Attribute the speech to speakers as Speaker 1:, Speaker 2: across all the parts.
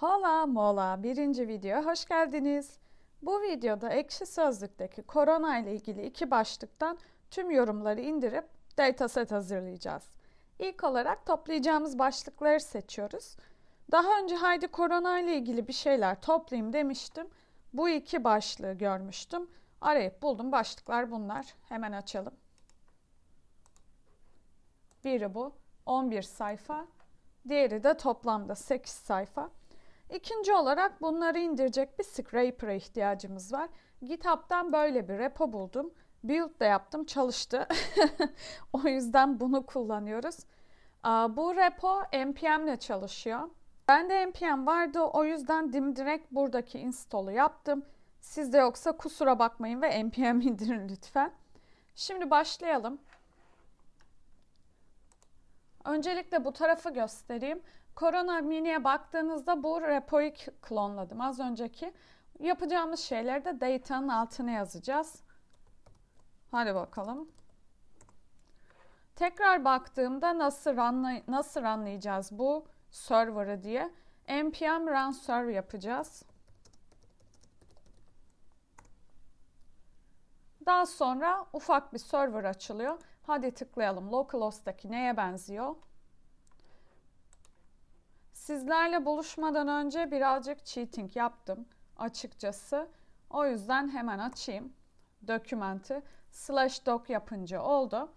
Speaker 1: Hola mola birinci videoya hoş geldiniz. Bu videoda Ekşi Sözlük'teki korona ile ilgili iki başlıktan tüm yorumları indirip dataset hazırlayacağız. İlk olarak toplayacağımız başlıkları seçiyoruz. Daha önce haydi korona ile ilgili bir şeyler toplayayım demiştim. Bu iki başlığı görmüştüm. Arayıp buldum başlıklar bunlar. Hemen açalım. Biri bu 11 sayfa. Diğeri de toplamda 8 sayfa. İkinci olarak bunları indirecek bir scraper'a ihtiyacımız var. GitHub'dan böyle bir repo buldum. Build de yaptım, çalıştı. o yüzden bunu kullanıyoruz. Bu repo npm ile çalışıyor. Bende npm vardı, o yüzden dimdirekt buradaki install'u yaptım. Sizde yoksa kusura bakmayın ve npm indirin lütfen. Şimdi başlayalım. Öncelikle bu tarafı göstereyim. Corona Mini'ye baktığınızda bu repoyu klonladım az önceki. Yapacağımız şeyleri de data'nın altına yazacağız. Hadi bakalım. Tekrar baktığımda nasıl runlay nasıl runlayacağız bu server'ı diye npm run server yapacağız. Daha sonra ufak bir server açılıyor. Hadi tıklayalım. Localhost'taki neye benziyor? Sizlerle buluşmadan önce birazcık cheating yaptım açıkçası. O yüzden hemen açayım dokümenti. Slash doc yapınca oldu.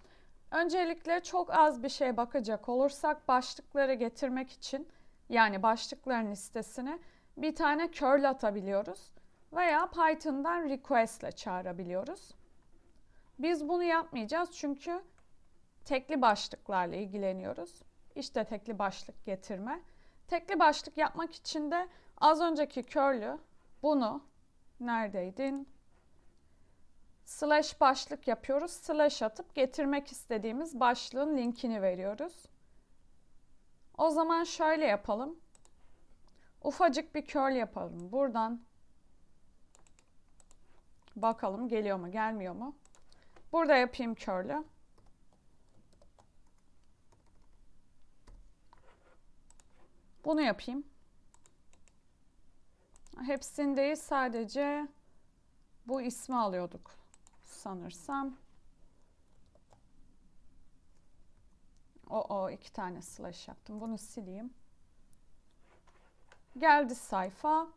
Speaker 1: Öncelikle çok az bir şey bakacak olursak başlıkları getirmek için yani başlıkların listesine bir tane curl atabiliyoruz veya Python'dan request ile çağırabiliyoruz. Biz bunu yapmayacağız çünkü tekli başlıklarla ilgileniyoruz. İşte tekli başlık getirme. Tekli başlık yapmak için de az önceki curl'ü bunu neredeydin? Slash başlık yapıyoruz. Slash atıp getirmek istediğimiz başlığın linkini veriyoruz. O zaman şöyle yapalım. Ufacık bir curl yapalım. Buradan bakalım geliyor mu gelmiyor mu? Burada yapayım curl'ü. Bunu yapayım. Hepsindeyiz sadece bu ismi alıyorduk sanırsam. O o iki tane slash yaptım. Bunu sileyim. Geldi sayfa.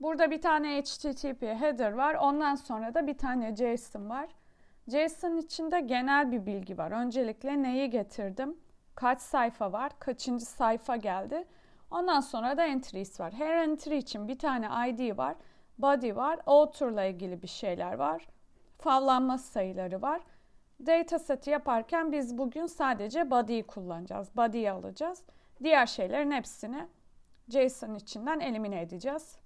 Speaker 1: Burada bir tane HTTP header var. Ondan sonra da bir tane JSON var. JSON içinde genel bir bilgi var. Öncelikle neyi getirdim? Kaç sayfa var? Kaçıncı sayfa geldi? Ondan sonra da entries var. Her entry için bir tane ID var. Body var. Author'la ilgili bir şeyler var. Favlanma sayıları var. Dataseti yaparken biz bugün sadece body'yi kullanacağız. Body'yi alacağız. Diğer şeylerin hepsini JSON içinden elimine edeceğiz.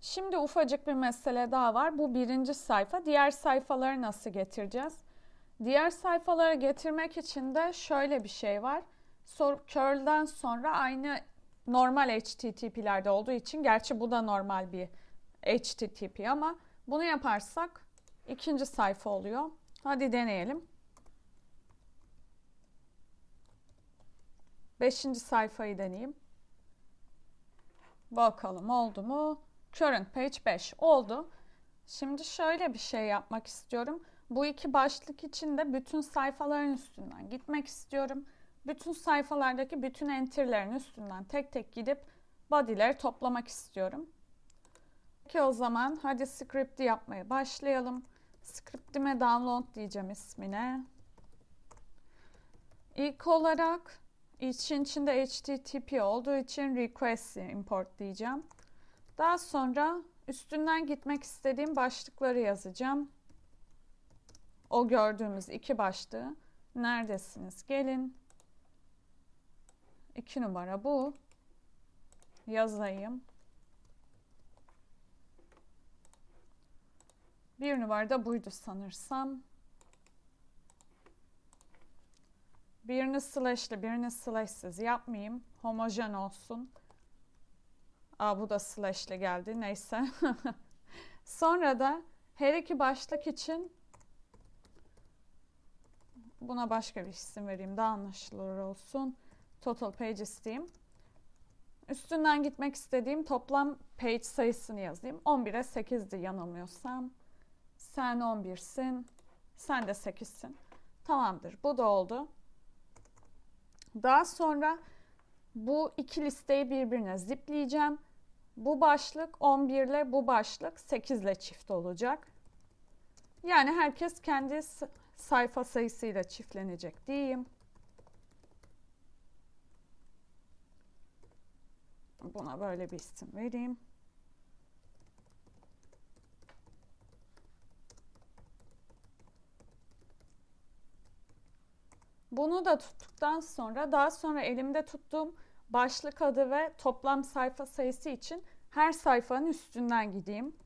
Speaker 1: Şimdi ufacık bir mesele daha var. Bu birinci sayfa. Diğer sayfaları nasıl getireceğiz? Diğer sayfaları getirmek için de şöyle bir şey var. Curl'den sonra aynı normal HTTP'lerde olduğu için gerçi bu da normal bir HTTP ama bunu yaparsak ikinci sayfa oluyor. Hadi deneyelim. Beşinci sayfayı deneyeyim. Bakalım oldu mu? Current page 5 oldu. Şimdi şöyle bir şey yapmak istiyorum. Bu iki başlık için de bütün sayfaların üstünden gitmek istiyorum bütün sayfalardaki bütün enter'lerin üstünden tek tek gidip body'leri toplamak istiyorum. Peki o zaman hadi script'i yapmaya başlayalım. Script'ime download diyeceğim ismine. İlk olarak için içinde HTTP olduğu için request import diyeceğim. Daha sonra üstünden gitmek istediğim başlıkları yazacağım. O gördüğümüz iki başlığı. Neredesiniz? Gelin. 2 numara bu. Yazayım. Bir numara da buydu sanırsam. Birini slash'li, birini slash'siz yapmayayım. Homojen olsun. Aa bu da slash'li geldi. Neyse. Sonra da her iki başlık için buna başka bir isim vereyim. Daha anlaşılır olsun. Total Pages diyeyim. Üstünden gitmek istediğim toplam page sayısını yazayım. 11'e 8'di yanılmıyorsam. Sen 11'sin. Sen de 8'sin. Tamamdır. Bu da oldu. Daha sonra bu iki listeyi birbirine zipleyeceğim. Bu başlık 11 ile bu başlık 8 ile çift olacak. Yani herkes kendi sayfa sayısıyla çiftlenecek diyeyim. Buna böyle bir isim vereyim. Bunu da tuttuktan sonra daha sonra elimde tuttuğum başlık adı ve toplam sayfa sayısı için her sayfanın üstünden gideyim.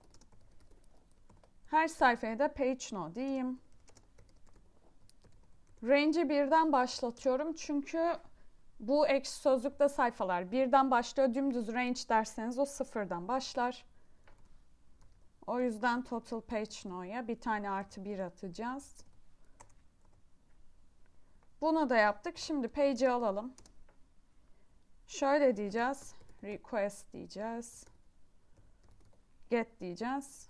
Speaker 1: Her sayfaya da page no diyeyim. Range'i birden başlatıyorum çünkü bu ekşi sözlükte sayfalar birden başlıyor. Dümdüz range derseniz o sıfırdan başlar. O yüzden total page no'ya bir tane artı bir atacağız. Bunu da yaptık. Şimdi page'i alalım. Şöyle diyeceğiz. Request diyeceğiz. Get diyeceğiz.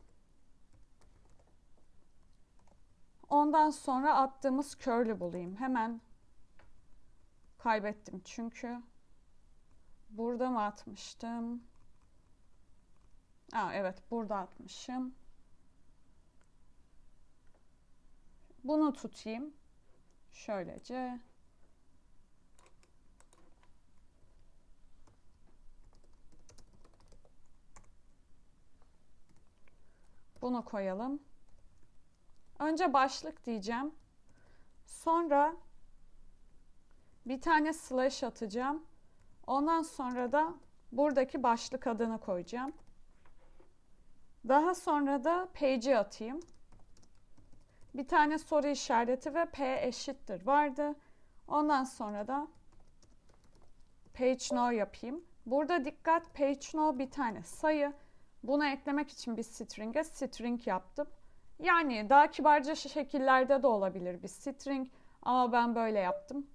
Speaker 1: Ondan sonra attığımız curl'ü bulayım. Hemen kaybettim çünkü. Burada mı atmıştım? Aa, evet burada atmışım. Bunu tutayım. Şöylece. Bunu koyalım. Önce başlık diyeceğim. Sonra bir tane slash atacağım. Ondan sonra da buradaki başlık adını koyacağım. Daha sonra da page'i atayım. Bir tane soru işareti ve p eşittir vardı. Ondan sonra da page no yapayım. Burada dikkat page no bir tane sayı. Buna eklemek için bir string'e string yaptım. Yani daha kibarca şekillerde de olabilir bir string ama ben böyle yaptım.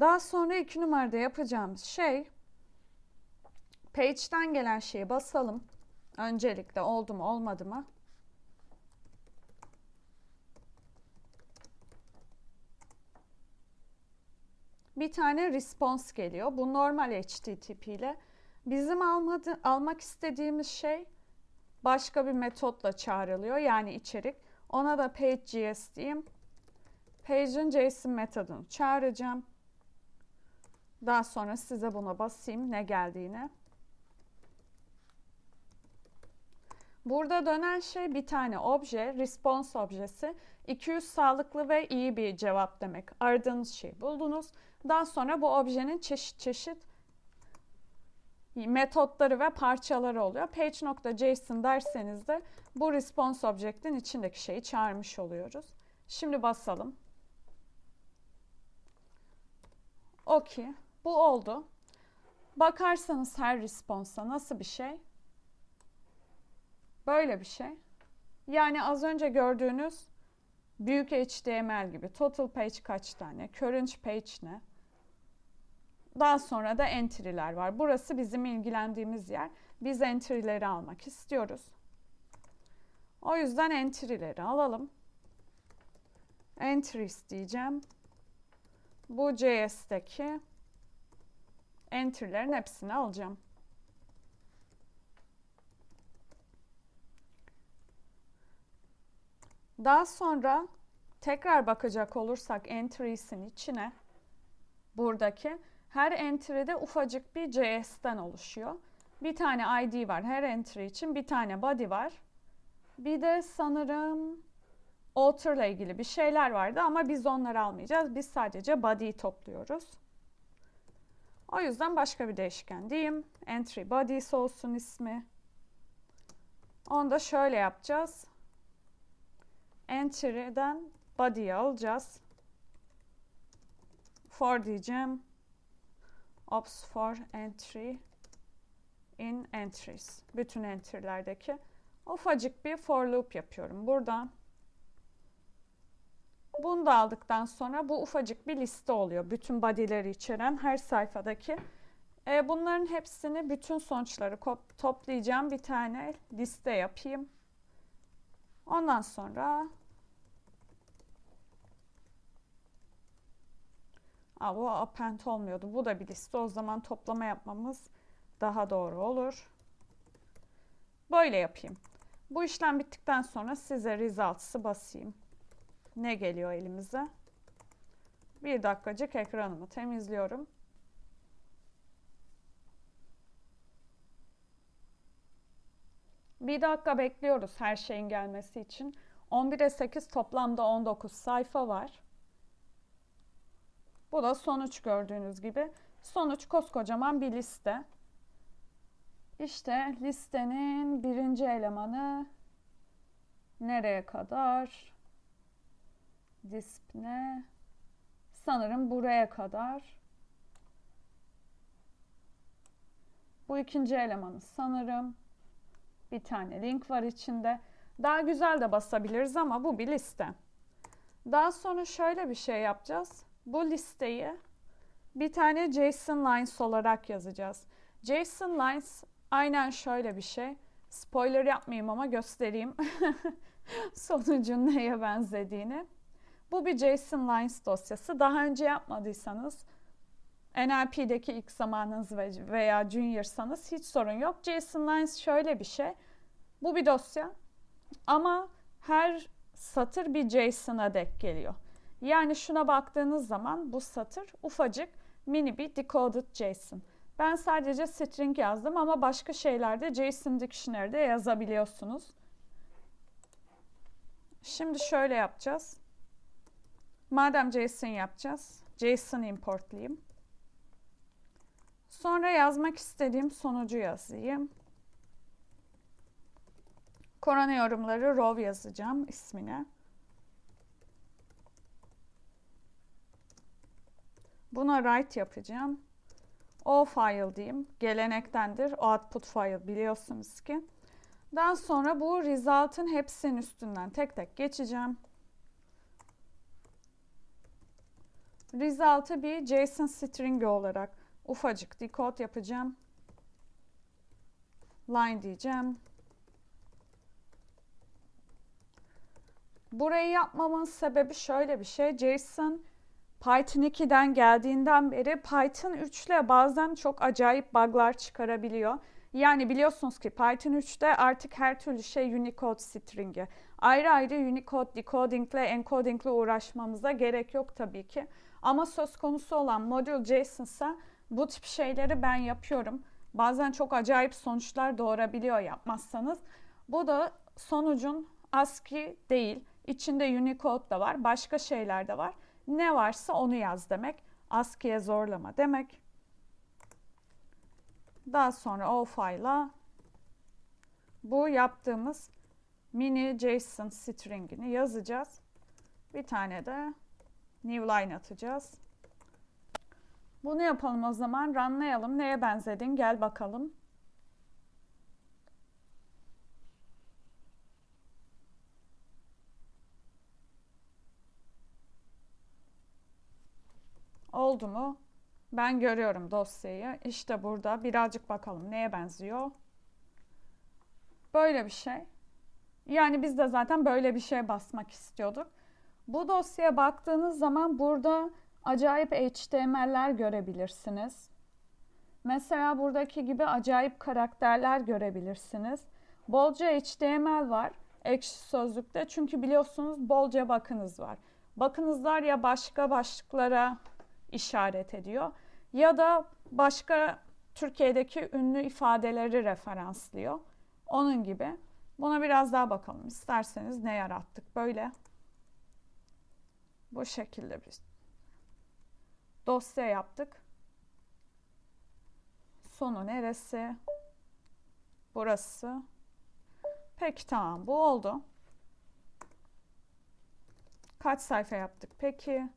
Speaker 1: Daha sonra iki numarada yapacağımız şey page'den gelen şeyi basalım. Öncelikle oldu mu olmadı mı? Bir tane response geliyor. Bu normal HTTP ile. Bizim almadı, almak istediğimiz şey başka bir metotla çağrılıyor. Yani içerik. Ona da page.js diyeyim. Page'in JSON metodunu çağıracağım. Daha sonra size buna basayım ne geldiğini. Burada dönen şey bir tane obje, response objesi. 200 sağlıklı ve iyi bir cevap demek. Aradığınız şeyi buldunuz. Daha sonra bu objenin çeşit çeşit metotları ve parçaları oluyor. Page.json derseniz de bu response object'in içindeki şeyi çağırmış oluyoruz. Şimdi basalım. Okey. Bu oldu. Bakarsanız her response'a nasıl bir şey? Böyle bir şey. Yani az önce gördüğünüz büyük HTML gibi total page kaç tane, current page ne? Daha sonra da entry'ler var. Burası bizim ilgilendiğimiz yer. Biz entry'leri almak istiyoruz. O yüzden entry'leri alalım. Entries diyeceğim. Bu JS'deki entry'lerin hepsini alacağım. Daha sonra tekrar bakacak olursak entries'in içine buradaki her entry'de ufacık bir JS'den oluşuyor. Bir tane ID var her entry için, bir tane body var. Bir de sanırım author ile ilgili bir şeyler vardı ama biz onları almayacağız. Biz sadece body'yi topluyoruz. O yüzden başka bir değişken diyeyim. Entry bodies olsun ismi. Onu da şöyle yapacağız. Entry'den body'yi alacağız. For diyeceğim ops for entry in entries. Bütün entry'lerdeki ufacık bir for loop yapıyorum. Burada Bunu da aldıktan sonra bu ufacık bir liste oluyor. Bütün body'leri içeren her sayfadaki. E, bunların hepsini bütün sonuçları toplayacağım bir tane liste yapayım. Ondan sonra Aa, bu append olmuyordu. Bu da bir liste. O zaman toplama yapmamız daha doğru olur. Böyle yapayım. Bu işlem bittikten sonra size results'ı basayım. Ne geliyor elimize? Bir dakikacık ekranımı temizliyorum. Bir dakika bekliyoruz her şeyin gelmesi için. 11'e 8 toplamda 19 sayfa var. Bu da sonuç gördüğünüz gibi. Sonuç koskocaman bir liste. İşte listenin birinci elemanı nereye kadar? Display. Sanırım buraya kadar. Bu ikinci elemanı sanırım. Bir tane link var içinde. Daha güzel de basabiliriz ama bu bir liste. Daha sonra şöyle bir şey yapacağız. Bu listeyi bir tane JSON lines olarak yazacağız. JSON lines aynen şöyle bir şey. Spoiler yapmayayım ama göstereyim sonucun neye benzediğini. Bu bir JSON lines dosyası. Daha önce yapmadıysanız NLP'deki ilk zamanınız veya juniorsanız hiç sorun yok. JSON lines şöyle bir şey. Bu bir dosya ama her satır bir JSON'a dek geliyor. Yani şuna baktığınız zaman bu satır ufacık mini bir decoded JSON. Ben sadece string yazdım ama başka şeylerde JSON Dictionary'de yazabiliyorsunuz. Şimdi şöyle yapacağız. Madem JSON yapacağız, JSON importlayayım. Sonra yazmak istediğim sonucu yazayım. Korona yorumları row yazacağım ismine. Buna write yapacağım. O file diyeyim. Gelenektendir. O output file biliyorsunuz ki. Daha sonra bu result'ın hepsinin üstünden tek tek geçeceğim. Result'ı bir JSON string olarak ufacık decode yapacağım. Line diyeceğim. Burayı yapmamın sebebi şöyle bir şey. JSON Python 2'den geldiğinden beri Python 3 ile bazen çok acayip bug'lar çıkarabiliyor. Yani biliyorsunuz ki Python 3'te artık her türlü şey Unicode string'i. Ayrı ayrı Unicode decoding ile encoding ile uğraşmamıza gerek yok tabii ki. Ama söz konusu olan modül JSON ise bu tip şeyleri ben yapıyorum. Bazen çok acayip sonuçlar doğurabiliyor yapmazsanız. Bu da sonucun ASCII değil. İçinde Unicode da var, başka şeyler de var. Ne varsa onu yaz demek. ASCII'ye zorlama demek. Daha sonra o file'a bu yaptığımız mini JSON string'ini yazacağız. Bir tane de new line atacağız. Bunu yapalım o zaman. Runlayalım. Neye benzedin? Gel bakalım. Oldu mu? Ben görüyorum dosyayı. İşte burada birazcık bakalım neye benziyor. Böyle bir şey. Yani biz de zaten böyle bir şey basmak istiyorduk. Bu dosyaya baktığınız zaman burada acayip HTML'ler görebilirsiniz. Mesela buradaki gibi acayip karakterler görebilirsiniz. Bolca HTML var ekşi sözlükte çünkü biliyorsunuz bolca bakınız var. Bakınızlar ya başka başlıklara işaret ediyor ya da başka Türkiye'deki ünlü ifadeleri referanslıyor. Onun gibi. Buna biraz daha bakalım. İsterseniz ne yarattık böyle. Bu şekilde bir dosya yaptık. Sonu neresi? Burası. Peki tamam bu oldu. Kaç sayfa yaptık peki?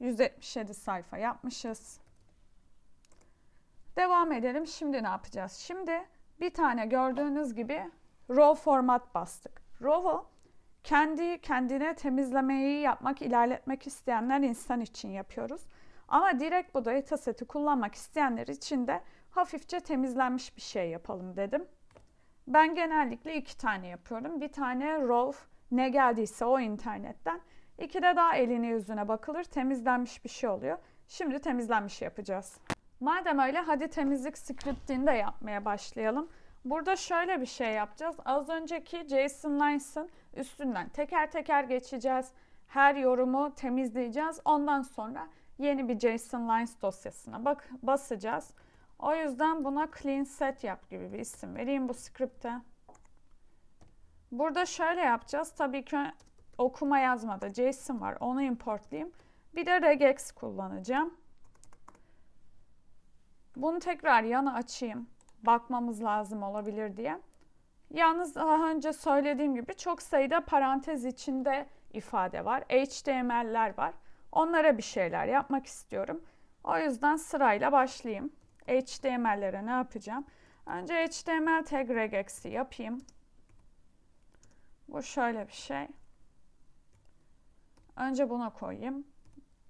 Speaker 1: 177 sayfa yapmışız. Devam edelim. Şimdi ne yapacağız? Şimdi bir tane gördüğünüz gibi row format bastık. Row'u kendi kendine temizlemeyi yapmak, ilerletmek isteyenler insan için yapıyoruz. Ama direkt bu dataseti kullanmak isteyenler için de hafifçe temizlenmiş bir şey yapalım dedim. Ben genellikle iki tane yapıyorum. Bir tane raw ne geldiyse o internetten. İki de daha eline yüzüne bakılır temizlenmiş bir şey oluyor. Şimdi temizlenmiş yapacağız. Madem öyle hadi temizlik scriptini de yapmaya başlayalım. Burada şöyle bir şey yapacağız. Az önceki Jason Lines'ın üstünden teker teker geçeceğiz. Her yorumu temizleyeceğiz. Ondan sonra yeni bir JSON Lines dosyasına bak basacağız. O yüzden buna clean set yap gibi bir isim vereyim bu script'e. Burada şöyle yapacağız. Tabii ki okuma yazmada JSON var. Onu importlayayım. Bir de regex kullanacağım. Bunu tekrar yana açayım. Bakmamız lazım olabilir diye. Yalnız daha önce söylediğim gibi çok sayıda parantez içinde ifade var. HTML'ler var. Onlara bir şeyler yapmak istiyorum. O yüzden sırayla başlayayım. HTML'lere ne yapacağım? Önce HTML tag regex'i yapayım. Bu şöyle bir şey. Önce buna koyayım.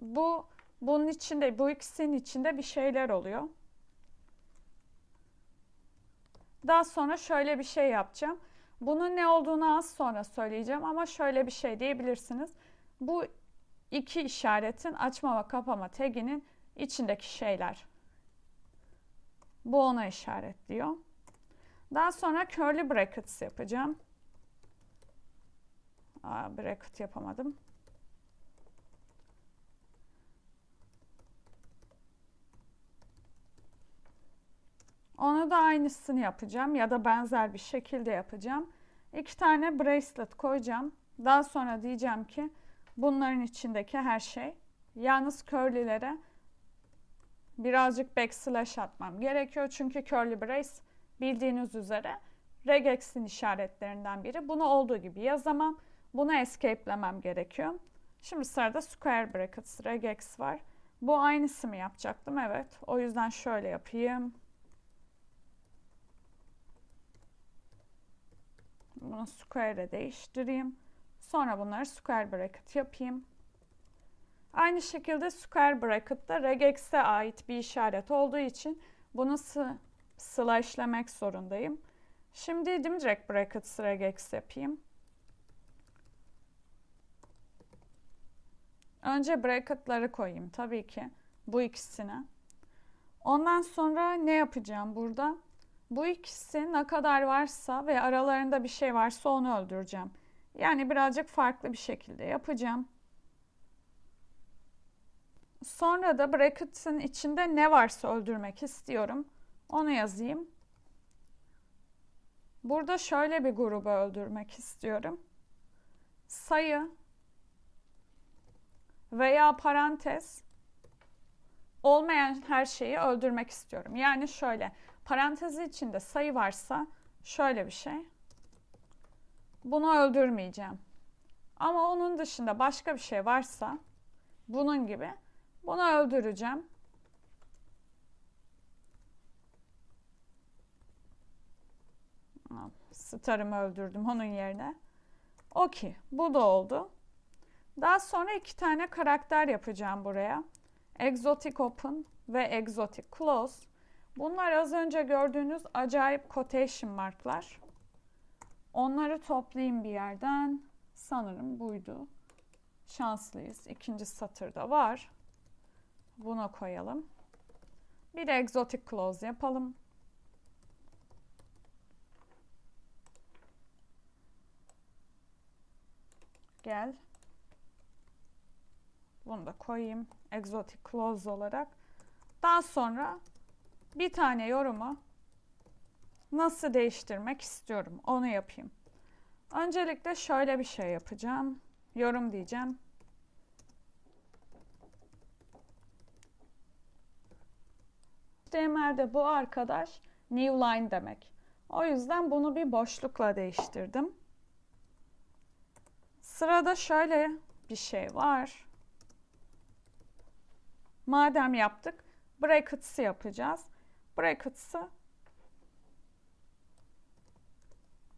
Speaker 1: Bu bunun içinde, bu ikisinin içinde bir şeyler oluyor. Daha sonra şöyle bir şey yapacağım. Bunun ne olduğunu az sonra söyleyeceğim ama şöyle bir şey diyebilirsiniz. Bu iki işaretin açma ve kapama taginin içindeki şeyler. Bu ona işaretliyor. Daha sonra curly brackets yapacağım. Aa, bracket yapamadım. Onu da aynısını yapacağım ya da benzer bir şekilde yapacağım. İki tane bracelet koyacağım. Daha sonra diyeceğim ki bunların içindeki her şey. Yalnız curly'lere birazcık backslash atmam gerekiyor. Çünkü curly brace bildiğiniz üzere regex'in işaretlerinden biri. Bunu olduğu gibi yazamam. Bunu escape'lemem gerekiyor. Şimdi sırada square brackets, regex var. Bu aynısı mı yapacaktım? Evet. O yüzden şöyle yapayım. Bunu square'e değiştireyim. Sonra bunları square bracket yapayım. Aynı şekilde square bracket'ta regex'e ait bir işaret olduğu için bunu slashlemek zorundayım. Şimdi dimdirect brackets regex yapayım. Önce bracket'ları koyayım tabii ki bu ikisine. Ondan sonra ne yapacağım burada? Bu ikisi ne kadar varsa ve aralarında bir şey varsa onu öldüreceğim. Yani birazcık farklı bir şekilde yapacağım. Sonra da bracket'ın içinde ne varsa öldürmek istiyorum. Onu yazayım. Burada şöyle bir grubu öldürmek istiyorum. Sayı veya parantez olmayan her şeyi öldürmek istiyorum. Yani şöyle parantezi içinde sayı varsa şöyle bir şey. Bunu öldürmeyeceğim. Ama onun dışında başka bir şey varsa bunun gibi bunu öldüreceğim. Star'ımı öldürdüm onun yerine. Okey. Bu da oldu. Daha sonra iki tane karakter yapacağım buraya. Exotic Open ve Exotic Close. Bunlar az önce gördüğünüz acayip quotation marklar. Onları toplayayım bir yerden. Sanırım buydu. Şanslıyız. İkinci satırda var. Buna koyalım. Bir de exotic close yapalım. Gel. Bunu da koyayım exotic close olarak. Daha sonra bir tane yorumu nasıl değiştirmek istiyorum onu yapayım. Öncelikle şöyle bir şey yapacağım. Yorum diyeceğim. HTML'de bu arkadaş new line demek. O yüzden bunu bir boşlukla değiştirdim. Sırada şöyle bir şey var. Madem yaptık, brackets'ı yapacağız. Brackets'ı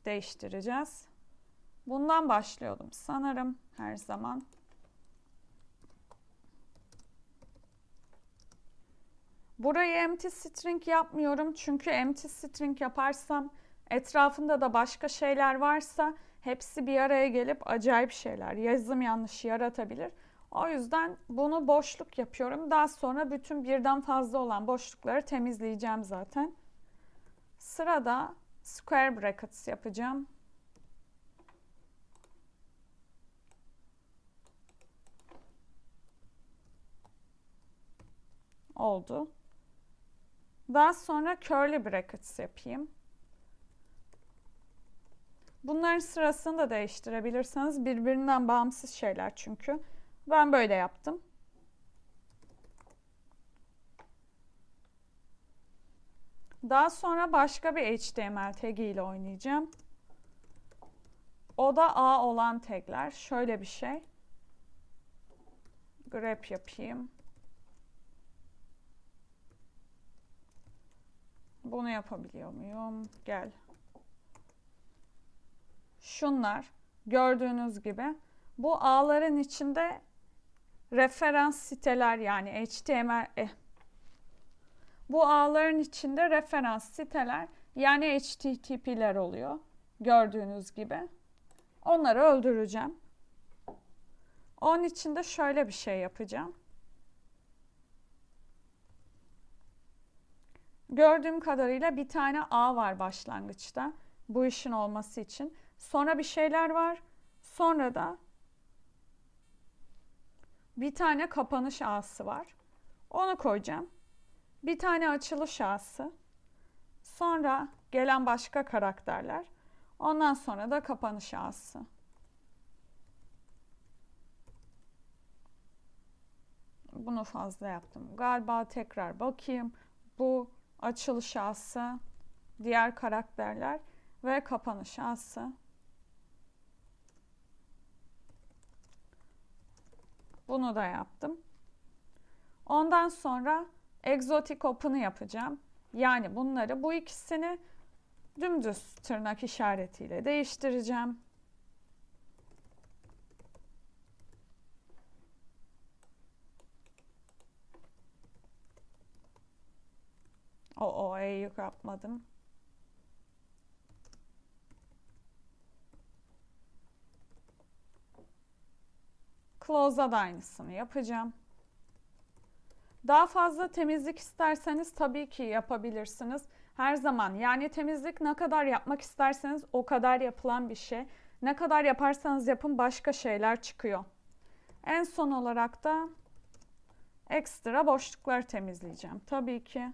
Speaker 1: değiştireceğiz. Bundan başlıyordum sanırım her zaman. Burayı empty string yapmıyorum çünkü empty string yaparsam etrafında da başka şeyler varsa hepsi bir araya gelip acayip şeyler, yazım yanlışı yaratabilir. O yüzden bunu boşluk yapıyorum. Daha sonra bütün birden fazla olan boşlukları temizleyeceğim zaten. Sırada square brackets yapacağım. Oldu. Daha sonra curly brackets yapayım. Bunların sırasını da değiştirebilirsiniz. Birbirinden bağımsız şeyler çünkü. Ben böyle yaptım. Daha sonra başka bir HTML tagi ile oynayacağım. O da A olan tagler. Şöyle bir şey. Grep yapayım. Bunu yapabiliyor muyum? Gel. Şunlar gördüğünüz gibi bu ağların içinde referans siteler yani HTML eh, bu ağların içinde referans siteler yani HTTP'ler oluyor. Gördüğünüz gibi. Onları öldüreceğim. Onun için de şöyle bir şey yapacağım. Gördüğüm kadarıyla bir tane A var başlangıçta. Bu işin olması için. Sonra bir şeyler var. Sonra da bir tane kapanış ağası var. Onu koyacağım. Bir tane açılış ağası. Sonra gelen başka karakterler. Ondan sonra da kapanış ağası. Bunu fazla yaptım. Galiba tekrar bakayım. Bu açılış ağası, diğer karakterler ve kapanış ağası. Bunu da yaptım. Ondan sonra Exotic Open'ı yapacağım. Yani bunları bu ikisini dümdüz tırnak işaretiyle değiştireceğim. O o E'yi yapmadım. Close'a da aynısını yapacağım. Daha fazla temizlik isterseniz tabii ki yapabilirsiniz. Her zaman yani temizlik ne kadar yapmak isterseniz o kadar yapılan bir şey. Ne kadar yaparsanız yapın başka şeyler çıkıyor. En son olarak da ekstra boşlukları temizleyeceğim. Tabii ki.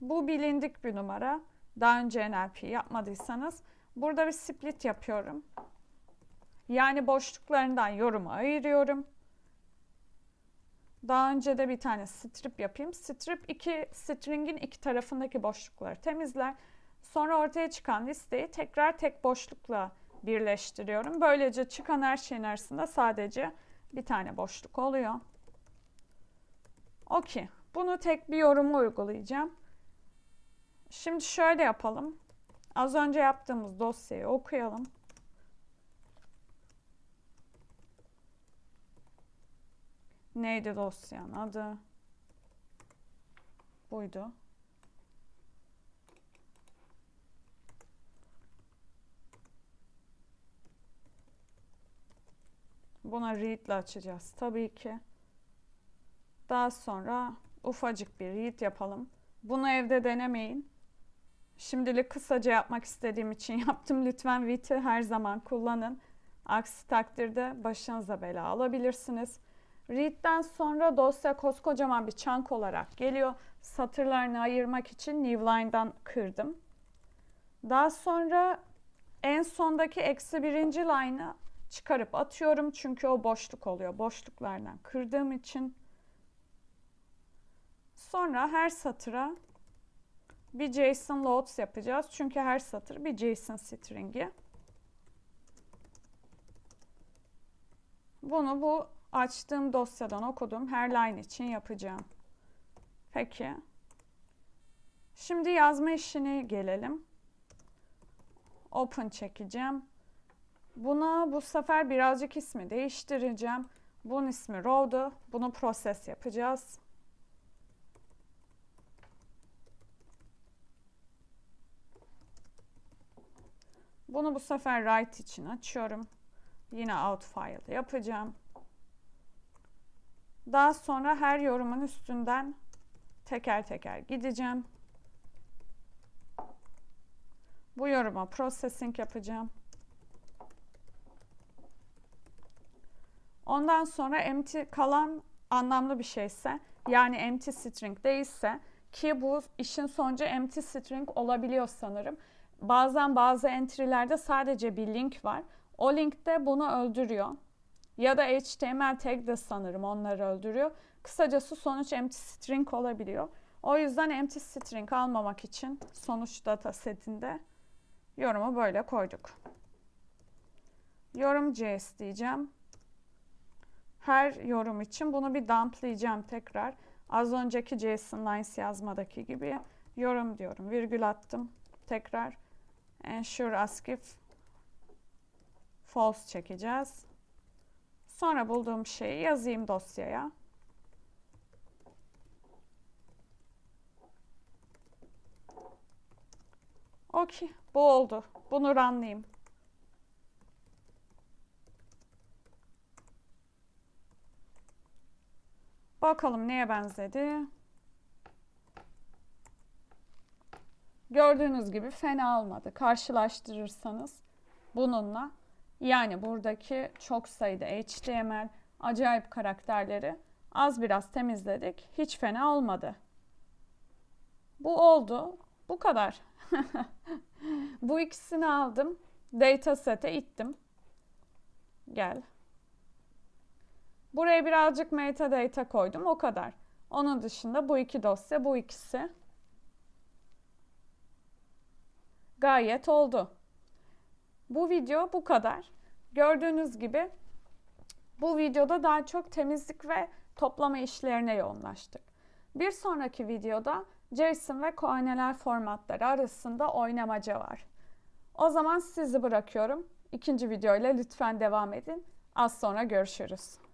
Speaker 1: Bu bilindik bir numara. Daha önce NLP yapmadıysanız burada bir split yapıyorum. Yani boşluklarından yorumu ayırıyorum. Daha önce de bir tane strip yapayım. Strip iki stringin iki tarafındaki boşlukları temizler. Sonra ortaya çıkan listeyi tekrar tek boşlukla birleştiriyorum. Böylece çıkan her şeyin arasında sadece bir tane boşluk oluyor. Okey. Bunu tek bir yoruma uygulayacağım. Şimdi şöyle yapalım. Az önce yaptığımız dosyayı okuyalım. Neydi dosyanın adı? Buydu. Buna read ile açacağız tabii ki. Daha sonra ufacık bir read yapalım. Bunu evde denemeyin. Şimdilik kısaca yapmak istediğim için yaptım. Lütfen Vit'i her zaman kullanın. Aksi takdirde başınıza bela alabilirsiniz. Read'den sonra dosya koskocaman bir chunk olarak geliyor. Satırlarını ayırmak için newline'dan kırdım. Daha sonra en sondaki eksi birinci line'ı çıkarıp atıyorum. Çünkü o boşluk oluyor. Boşluklardan kırdığım için. Sonra her satıra bir JSON loads yapacağız. Çünkü her satır bir JSON string'i. Bunu bu açtığım dosyadan okudum. Her line için yapacağım. Peki. Şimdi yazma işine gelelim. Open çekeceğim. Buna bu sefer birazcık ismi değiştireceğim. Bunun ismi Row'du. Bunu proses yapacağız. Bunu bu sefer write için açıyorum. Yine out file yapacağım. Daha sonra her yorumun üstünden teker teker gideceğim. Bu yoruma processing yapacağım. Ondan sonra empty kalan anlamlı bir şeyse yani empty string değilse ki bu işin sonucu empty string olabiliyor sanırım. Bazen bazı entry'lerde sadece bir link var. O link de bunu öldürüyor. Ya da HTML tag de sanırım onları öldürüyor. Kısacası sonuç empty string olabiliyor. O yüzden empty string almamak için sonuç data setinde yorumu böyle koyduk. Yorum JS diyeceğim. Her yorum için bunu bir dumplayacağım tekrar. Az önceki JSON lines yazmadaki gibi yorum diyorum. Virgül attım. Tekrar ensure ask if false çekeceğiz. Sonra bulduğum şeyi yazayım dosyaya. Okey, bu oldu. Bunu runlayayım. Bakalım neye benzedi. Gördüğünüz gibi fena olmadı. Karşılaştırırsanız bununla yani buradaki çok sayıda HTML acayip karakterleri az biraz temizledik. Hiç fena olmadı. Bu oldu. Bu kadar. Bu ikisini aldım. Dataset'e ittim. Gel. Buraya birazcık metadata koydum. O kadar. Onun dışında bu iki dosya, bu ikisi. Gayet oldu. Bu video bu kadar. Gördüğünüz gibi bu videoda daha çok temizlik ve toplama işlerine yoğunlaştık. Bir sonraki videoda JSON ve koaneler formatları arasında oynamaca var. O zaman sizi bırakıyorum. İkinci videoyla lütfen devam edin. Az sonra görüşürüz.